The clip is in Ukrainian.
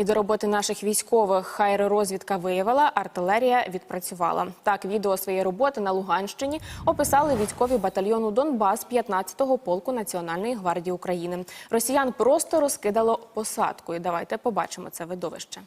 І до роботи наших військових хайророзвідка виявила, артилерія відпрацювала. Так, відео своєї роботи на Луганщині описали військові батальйону Донбас 15-го полку Національної гвардії України. Росіян просто розкидало посадкою. Давайте побачимо це видовище.